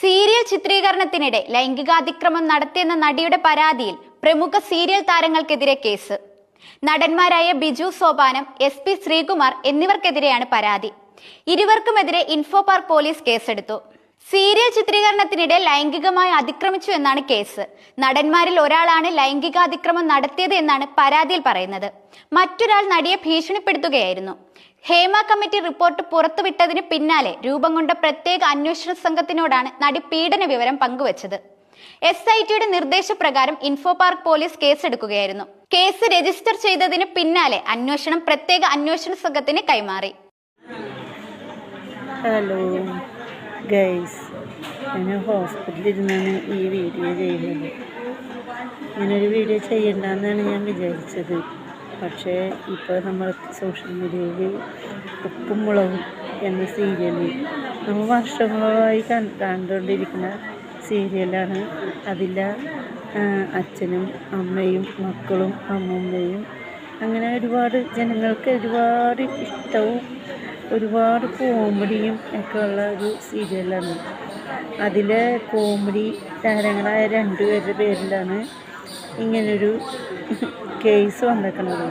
Serial ചിത്രീകരണത്തിനിടെ ലൈംഗികാതിക്രമം നടത്തിയെന്ന നടിയുടെ പരാതിയിൽ പ്രമുഖ സീരിയൽ താരങ്ങൾക്കെതിരെ കേസ്. നടന്മാരായ ബിജു സോപാനം എസ് പി ശ്രീകുമാർ എന്നിവർക്കെതിരെയാണ് പരാതി. ഇരുവർക്കുമെതിരെ ഇൻഫോ പാർക്ക് പോലീസ് കേസെടുത്തു. സീരിയൽ ചിത്രീകരണത്തിനിടെ ലൈംഗികമായി അതിക്രമിച്ചു എന്നാണ് കേസ്. നടന്മാരിൽ ഒരാളാണ് ലൈംഗികാതിക്രമം നടത്തിയത് എന്നാണ് പരാതിയിൽ പറയുന്നത്. മറ്റൊരാൾ നടിയെ ഭീഷണിപ്പെടുത്തുകയായിരുന്നു. ഹേമ കമ്മിറ്റി റിപ്പോർട്ട് പുറത്തുവിട്ടതിന് പിന്നാലെ രൂപം കൊണ്ട പ്രത്യേക അന്വേഷണ സംഘത്തിനോടാണ് നടി പീഡന വിവരം പങ്കുവച്ചത്. എസ് ഐ ടിയുടെ നിർദ്ദേശപ്രകാരം ഇൻഫോ പാർക്ക് പോലീസ് കേസെടുക്കുകയായിരുന്നു. കേസ് രജിസ്റ്റർ ചെയ്തതിന് പിന്നാലെ അന്വേഷണം പ്രത്യേക അന്വേഷണ സംഘത്തിന് കൈമാറി. ഹലോ ഗൈസ് ഞാൻ ഹോസ്പിറ്റലിൽ ഇരുന്നാണ് ഈ വീഡിയോ ചെയ്യുന്നത്. ഇങ്ങനൊരു വീഡിയോ ചെയ്യണ്ടെന്നാണ് ഞാൻ വിചാരിച്ചത്. പക്ഷേ ഇപ്പോൾ നമ്മൾ സോഷ്യൽ മീഡിയയിൽ ഉപ്പും മുളകും എന്ന സീരിയലിൽ നമ്മൾ വർഷങ്ങളായി കണ്ടുകൊണ്ടിരിക്കുന്ന സീരിയലാണ്. അതിലെ അച്ഛനും അമ്മയും മക്കളും അമ്മൂമ്മയും അങ്ങനെ ഒരുപാട് ജനങ്ങൾക്ക് ഒരുപാട് ഇഷ്ടവും ഒരുപാട് കോമഡിയും ഒക്കെ ഉള്ള ഒരു സീരിയലാണ്. അതിലെ കോമഡി താരങ്ങളായ രണ്ടുപേരുടെ പേരിലാണ് ഇങ്ങനൊരു കേസ് വന്നേക്കണത്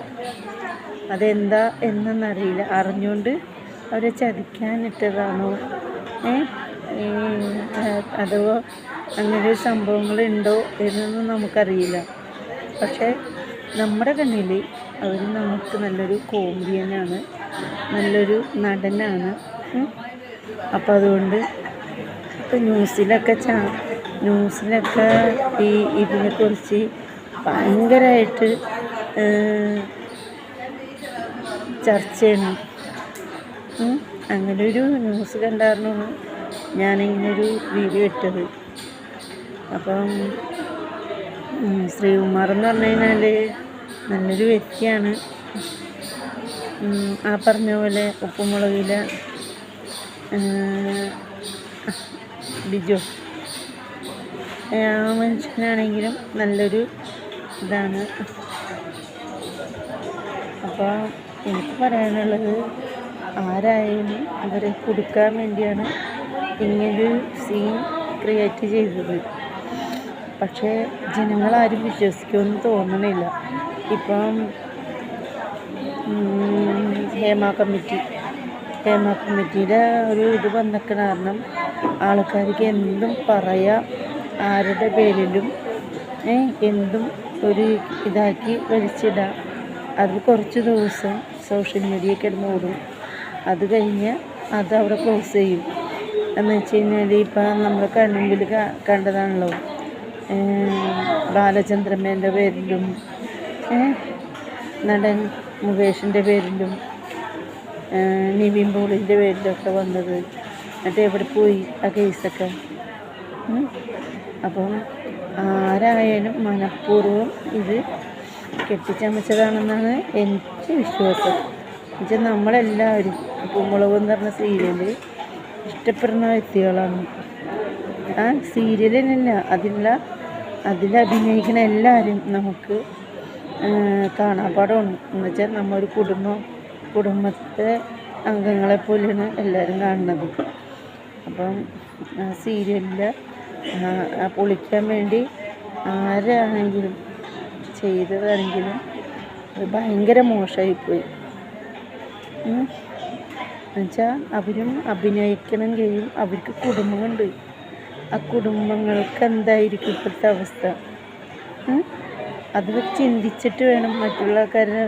അതെന്താ എന്നറിയില്ല അറിഞ്ഞുകൊണ്ട് അവരെ ചതിക്കാനിട്ടതാണോ? ഏ? അഥവാ അങ്ങനെ സംഭവങ്ങളുണ്ടോ എന്നൊന്നും നമുക്കറിയില്ല. പക്ഷേ നമ്മുടെ കണ്ണിൽ അവർ നമുക്ക് നല്ലൊരു കോമഡിയനാണ് നല്ലൊരു നടനാണ്. അപ്പോൾ അതുകൊണ്ട് ഇപ്പം ന്യൂസിലൊക്കെ ചാ ന്യൂസിലൊക്കെ ഈ ഇതിനെക്കുറിച്ച് ഭയങ്കരമായിട്ട് ചർച്ചയാണ്. അങ്ങനെ ഒരു ന്യൂസ് കണ്ടായിരുന്നു. ഞാനിങ്ങനൊരു വീഡിയോ ഇട്ടത്. അപ്പം ശ്രീകുമാർ എന്ന് പറഞ്ഞു കഴിഞ്ഞാൽ നല്ലൊരു വ്യക്തിയാണ്. ആ പറഞ്ഞ പോലെ ഉപ്പുമുളകില ബിജു. ആ മനുഷ്യനാണെങ്കിലും നല്ലൊരു ഇതാണ്. അപ്പോൾ എനിക്ക് പറയാനുള്ളത് ആരായാലും അവരെ കൊടുക്കാൻ വേണ്ടിയാണ് ഇങ്ങനൊരു സീൻ ക്രിയേറ്റ് ചെയ്തത്. പക്ഷേ ജനങ്ങളാരും വിശ്വസിക്കുമെന്ന് തോന്നണില്ല. ഇപ്പം ഹേമ കമ്മിറ്റി ഹേമ കമ്മിറ്റിയുടെ ഒരു ഇത് വന്നേക്കണ കാരണം ആൾക്കാർക്ക് എന്തും പറയാം ആരുടെ പേരിലും എന്തും ഒരു ഇതാക്കി വലിച്ചിടാം. അത് കുറച്ച് ദിവസം സോഷ്യൽ മീഡിയ കിടന്ന് ഓടും. അത് കഴിഞ്ഞ് അത് അവിടെ ക്ലോസ് ചെയ്യും. എന്ന് വെച്ച് കഴിഞ്ഞാൽ ഇപ്പം നമ്മൾ കണ്ണുമ്പിൽ കണ്ടതാണല്ലോ. ബാലചന്ദ്രമേന്റെ പേരിലും നടൻ മുകേഷിന്റെ പേരിലും നിവിൻ പോളിന്റെ പേരിലൊക്കെ വന്നത്. എന്നിട്ട് എവിടെ പോയി ആ കേസൊക്കെ. അപ്പം ആരായാലും മനഃപൂർവം ഇത് കെട്ടിച്ചമച്ചതാണെന്നാണ് എനിക്ക് വിശ്വാസം. എന്നുവെച്ചാൽ നമ്മളെല്ലാവരും പൂമുളക് എന്ന് പറഞ്ഞ സീരിയൽ ഇഷ്ടപ്പെടുന്ന വ്യക്തികളാണ്. ആ സീരിയലിനല്ല അതിനുള്ള അതിൽ അഭിനയിക്കുന്ന എല്ലാവരും നമുക്ക് കാണാപ്പാടമാണ് എന്നുവെച്ചാൽ നമ്മൊരു കുടുംബം കുടുംബത്തെ അംഗങ്ങളെ പോലെയാണ് എല്ലാവരും കാണുന്നത്. അപ്പം സീരിയലിൽ പൊളിക്കാൻ വേണ്ടി ആരാണെങ്കിലും ചെയ്തതാണെങ്കിലും അത് ഭയങ്കര മോശമായിപ്പോയി. എന്നുവെച്ചാൽ അവരും അഭിനയിക്കണം കഴിയും. അവർക്ക് കുടുംബമുണ്ട്. ആ കുടുംബങ്ങൾക്ക് എന്തായിരിക്കും ഇപ്പോഴത്തെ അവസ്ഥ? അത് ചിന്തിച്ചിട്ട് വേണം മറ്റുള്ള ആൾക്കാരുടെ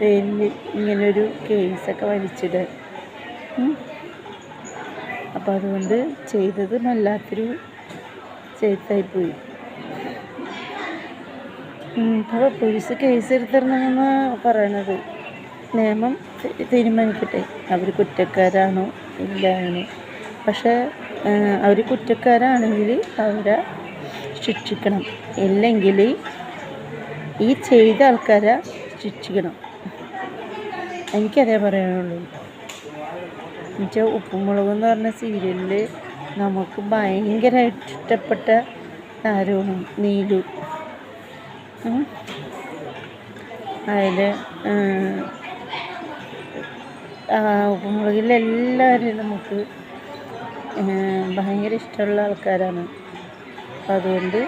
പേരിൽ ഇങ്ങനൊരു കേസൊക്കെ വലിച്ചിടാൻ? അപ്പോൾ അതുകൊണ്ട് ചെയ്തത് വല്ലാത്തൊരു ചെയ്തായിപ്പോയി ഇപ്പോൾ പോലീസ് കേസ് എടുത്തിരുന്നെന്ന് പറയണത്. നിയമം തീരുമാനിക്കട്ടെ. അവർ കുറ്റക്കാരാണോ ഇല്ല പക്ഷേ അവർ കുറ്റക്കാരാണെങ്കിൽ അവരെ ശിക്ഷിക്കണം. ഇല്ലെങ്കിൽ ഈ ചെയ്ത ആൾക്കാരെ ശിക്ഷിക്കണം. എനിക്കതേ പറയാനുള്ളൂ. എന്നുവെച്ചാൽ ഉപ്പുമുളക് എന്ന് പറഞ്ഞ സീരിയലിൽ നമുക്ക് ഭയങ്കരമായിട്ട് ഇഷ്ടപ്പെട്ട താരവും നീലു. അതിൽ ഉപ്പുമുളകിൽ എല്ലാവരെയും നമുക്ക് ഭയങ്കര ഇഷ്ടമുള്ള ആൾക്കാരാണ്. അപ്പം അതുകൊണ്ട്.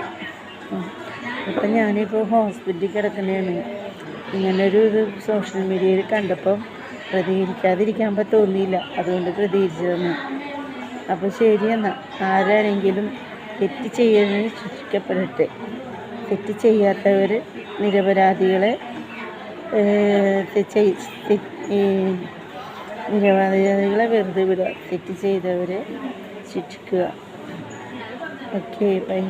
ഇപ്പം ഞാനിപ്പോൾ ഹോസ്പിറ്റലിൽ കിടക്കുന്നതാണ്. ഇങ്ങനൊരു ഇത് സോഷ്യൽ മീഡിയയിൽ കണ്ടപ്പം പ്രതികരിക്കാതിരിക്കാൻ തോന്നിയില്ല. അതുകൊണ്ട് പ്രതികരിച്ചതെന്ന് അപ്പോൾ ശരിയെന്നാൽ ആരാണെങ്കിലും തെറ്റ് ചെയ്യുന്നതിന് ശിക്ഷിക്കപ്പെടട്ടെ. തെറ്റ് ചെയ്യാത്തവർ നിരപരാധികളെ നിരപരാധികളെ വെറുതെ വിടുക തെറ്റ് ചെയ്തവരെ ശിക്ഷിക്കുക. Okay bye.